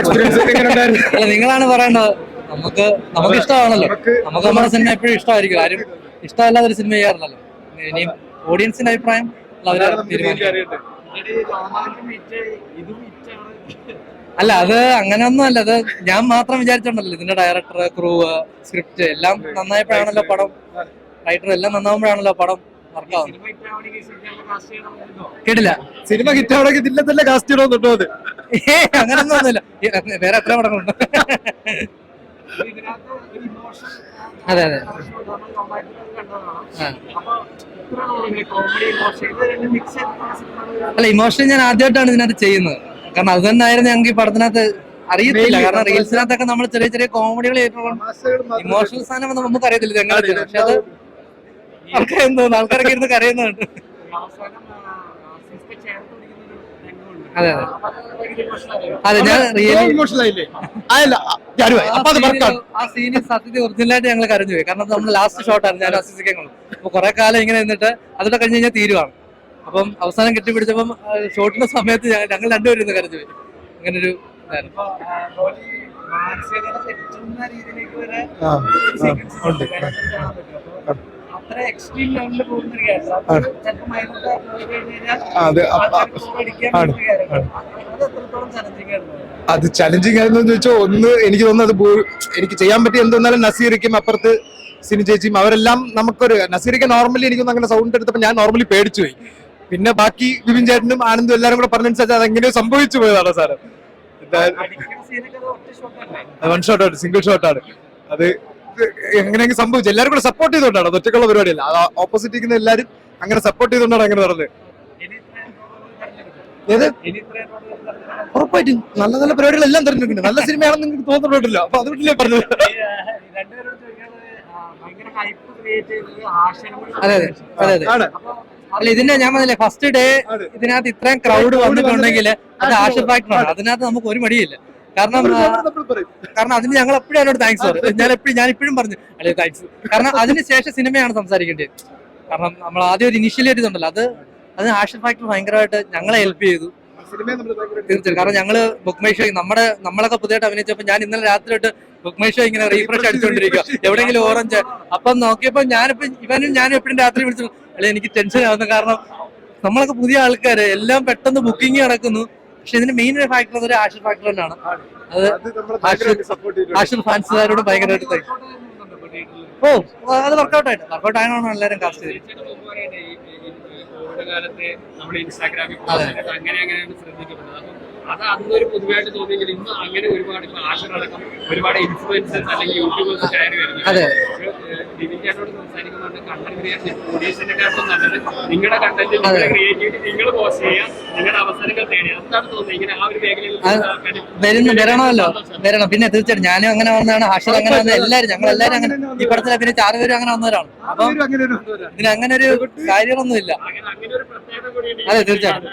Experience നിങ്ങളാണ് പറയേണ്ടത്. നമുക്ക് നമുക്ക് ഇഷ്ടമാണല്ലോ. നമുക്ക് നമ്മുടെ സിനിമ എപ്പോഴും ഇഷ്ടമായിരിക്കും. ആരും ഇഷ്ടമല്ലാതെ ഒരു സിനിമ ചെയ്യാറില്ലല്ലോ. ഇനിയും ഓഡിയൻസിന്റെ അഭിപ്രായം അല്ല അത് അങ്ങനെയൊന്നും അല്ല അത് ഞാൻ മാത്രം വിചാരിച്ചോണ്ടല്ലോ. ഇതിന്റെ ഡയറക്ടർ ക്രൂ സ്ക്രിപ്റ്റ് എല്ലാം നന്നായപ്പോഴാണല്ലോ പടം. റൈറ്റർ എല്ലാം നന്നാവുമ്പോഴാണല്ലോ പടം വർക്കാവുന്നത് കേട്ടില്ല? സിനിമ ഹിറ്റ് ആവണമെങ്കിൽ ഇതില്ല തന്നെ കാസ്റ്റ് ചെയ്യണമെന്നുണ്ടോ അത്? അങ്ങനൊന്നും ഒന്നുമില്ല. വേറെ എത്ര പടങ്ങളുണ്ട്? അതെ അതെ. അല്ല ഇമോഷൻ ഞാൻ ആദ്യമായിട്ടാണ് ഇതിനകത്ത് ചെയ്യുന്നത്. കാരണം അത് തന്നെയായിരുന്നു ഞങ്ങൾക്ക് ഈ പടത്തിനകത്ത് അറിയത്തില്ല. കാരണം റീൽസിനകത്തൊക്കെ നമ്മൾ ചെറിയ ചെറിയ കോമഡികൾ ഇമോഷണൽ സാധനം ഒന്നും നമുക്ക് അറിയത്തില്ല ഞങ്ങൾ പക്ഷെ അത് ആൾക്കാർ എന്തോ ആൾക്കാരൊക്കെ ഇരുന്ന് കരയുന്നുണ്ട് അതെ അതെ. ഞാൻ റിയലി ആ സീന് സത്യത്തിൽ ഒറിജിനലായിട്ട് ഞങ്ങൾ കരഞ്ഞു പോയി കാരണം നമ്മൾ ലാസ്റ്റ് ഷോട്ടാണ് ഞാൻ അസിസിക്കുള്ളത് അപ്പൊ കുറെ കാലം ഇങ്ങനെ നിന്നിട്ട് അതോടെ കഴിഞ്ഞ് കഴിഞ്ഞാൽ തീരുവാണ്. അപ്പം അവസാനം കെട്ടിപ്പിടിച്ചപ്പം ഷോട്ടിന്റെ സമയത്ത് ഞങ്ങൾ രണ്ടുപേരും ഇന്ന് കരഞ്ഞു പോയി അങ്ങനൊരു ഇതായിരുന്നു ഉണ്ട്. അത് ചലഞ്ചിങ് ആയിരുന്നു ചോദിച്ചാൽ ഒന്ന് എനിക്ക് തോന്നുന്നത് അത് എനിക്ക് ചെയ്യാൻ പറ്റിയ എന്തെന്നാലും നസീറിക്കും അപ്പുറത്ത് സിനി ചേച്ചിയും അവരെല്ലാം നമുക്കൊരു നസീറിക്ക് നോർമലി എനിക്കൊന്നും അങ്ങനെ സൗണ്ട് എടുത്തപ്പോൾ ഞാൻ നോർമലി പേടിച്ചു പോയി. പിന്നെ ബാക്കി വിപിൻ ചേട്ടനും ആനന്ദും എല്ലാരും കൂടെ പറഞ്ഞനുസരിച്ച് അത് എങ്ങനെയോ സംഭവിച്ചു പോയതാണ് സാറ്. വൺ ഷോട്ട് ആണ് സിംഗിൾ ഷോട്ട് ആണ്. അത് എങ്ങനെയെങ്കിലും സംഭവിച്ചു. എല്ലാവരും കൂടെ സപ്പോർട്ട് ചെയ്തുകൊണ്ടാണ് അത് ഒറ്റക്കുള്ള പരിപാടിയല്ല. അത് ഓപ്പോസിറ്റ് ഇരിക്കുന്ന എല്ലാവരും അങ്ങനെ സപ്പോർട്ട് ചെയ്തുകൊണ്ടാണ് അങ്ങനെ നടന്നത്. ഏത്? ഉറപ്പായിട്ടും. നല്ല നല്ല പരിപാടികളെല്ലാം തിരഞ്ഞെടുക്കുന്നുണ്ട്. നല്ല സിനിമയാണെന്ന് നിങ്ങൾക്ക് തോന്നുന്നുണ്ടല്ലോ അപ്പൊ അത് വീട്ടിലേ പറഞ്ഞത്? അതെ അതെ അതെ അതെ. അല്ല ഇതിന്റെ ഞാൻ പറഞ്ഞില്ലേ ഫസ്റ്റ് ഡേ. ഇതിനകത്ത് ഇത്രയും ക്രൗഡ് വന്നിട്ടുണ്ടെങ്കിൽ അത് ആശ ഫാക്ടറാണ് അതിനകത്ത് നമുക്ക് ഒരു മടിയില്ല. കാരണം കാരണം അതിന് ഞങ്ങൾ എപ്പോഴും അതിനോട് താങ്ക്സ് പറയും. ഞാൻ എപ്പോഴും ഞാൻ ഇപ്പോഴും പറഞ്ഞു അല്ലെ താങ്ക്സ് കാരണം അതിന് ശേഷം സിനിമയാണ് സംസാരിക്കേണ്ടത്. കാരണം നമ്മൾ ആദ്യം ഒരു ഇനിഷ്യലി ഒരു ഇതുണ്ടല്ലോ അത് അതിന് ആഷൻ ഫാക്ടർ ഭയങ്കരമായിട്ട് ഞങ്ങളെ ഹെൽപ്പ് ചെയ്തു. തീർച്ചയായും കാരണം ഞങ്ങൾ ബുക്ക് മൈ ഷോ നമ്മുടെ നമ്മളൊക്കെ പുതിയതായിട്ട് അഭിനയിച്ചപ്പോൾ ഞാൻ ഇന്നലെ രാത്രി തൊട്ട് ബുക്ക് മൈ ഷോ ഇങ്ങനെ റീഫ്രഷ് അടിച്ചുകൊണ്ടിരിക്കുക എവിടെയെങ്കിലും ഓറഞ്ച്. അപ്പം നോക്കിയപ്പോൾ ഞാനിപ്പോ ഇവനും ഞാനും എപ്പോഴും രാത്രി വിളിച്ചു അല്ലെ എനിക്ക് ടെൻഷൻ ആവുന്നു. കാരണം നമ്മളൊക്കെ പുതിയ ആൾക്കാര് എല്ലാം പെട്ടെന്ന് ബുക്കിംഗ് നടക്കുന്നു. പക്ഷെ ഇതിന് മെയിൻ ഒരു ഫാക്ടർ ഒരു ആഷൻ ഫാക്ടർ തന്നെയാണ്. അത് ആഷൻ ഫാൻസുകാരോട് ഭയങ്കരമായിട്ട്. ഓ അത് വർക്കൗട്ട് ആയിട്ട്. വർക്കൗട്ട് ആയതാണ് എല്ലാവരും കാസ്റ്റ് ചെയ്തത്. അതെ കാലത്ത് നമ്മൾ ഇൻസ്റ്റാഗ്രാമിൽ അങ്ങനെ അങ്ങനെയാണ് ശ്രദ്ധിക്കപ്പെടുന്നത്. അപ്പം അത് അന്നൊരു പൊതുവായിട്ട് തോന്നിയെങ്കിൽ ഇന്ന് അങ്ങനെ ഒരുപാട് ഇപ്പൊ ആശകളടക്കം ഒരുപാട് ഇൻഫ്ലുവൻസേഴ്സ് അല്ലെങ്കിൽ യൂട്യൂബേഴ്സ് കയറി കണ്ടന്റ് ക്രിയേഷൻ നല്ലത്. നിങ്ങളുടെ കണ്ടന്റ് നിങ്ങളുടെ ക്രിയേറ്റിവിറ്റി നിങ്ങൾ പോസ്റ്റ് ചെയ്യാം നിങ്ങളുടെ അവസരങ്ങൾ തേടി എന്താണ് തോന്നുന്നത്. ഇങ്ങനെ ആ ഒരു മേഖലയിൽ അത് വരുന്നു. വരണമല്ലോ. വരണം. പിന്നെ തീർച്ചയായിട്ടും ഞാനും അങ്ങനെ വന്നതാണ്. ഹർഷദ് അങ്ങനെ വന്ന എല്ലാവരും ഞങ്ങൾ എല്ലാവരും അങ്ങനെ ഈ പടത്തിൽ അഭിനയിച്ച ആറുപേരും അങ്ങനെ വന്നവരാണ്. അപ്പം പിന്നെ അങ്ങനെ ഒരു ഇതുവരാ. ഇതിന് അങ്ങനെ ഒരു കാര്യങ്ങളൊന്നുമില്ല അങ്ങനെ അങ്ങനെ ഒരു പ്രത്യേകത കൂടിയുണ്ട് അതെ, തീർച്ചയായും.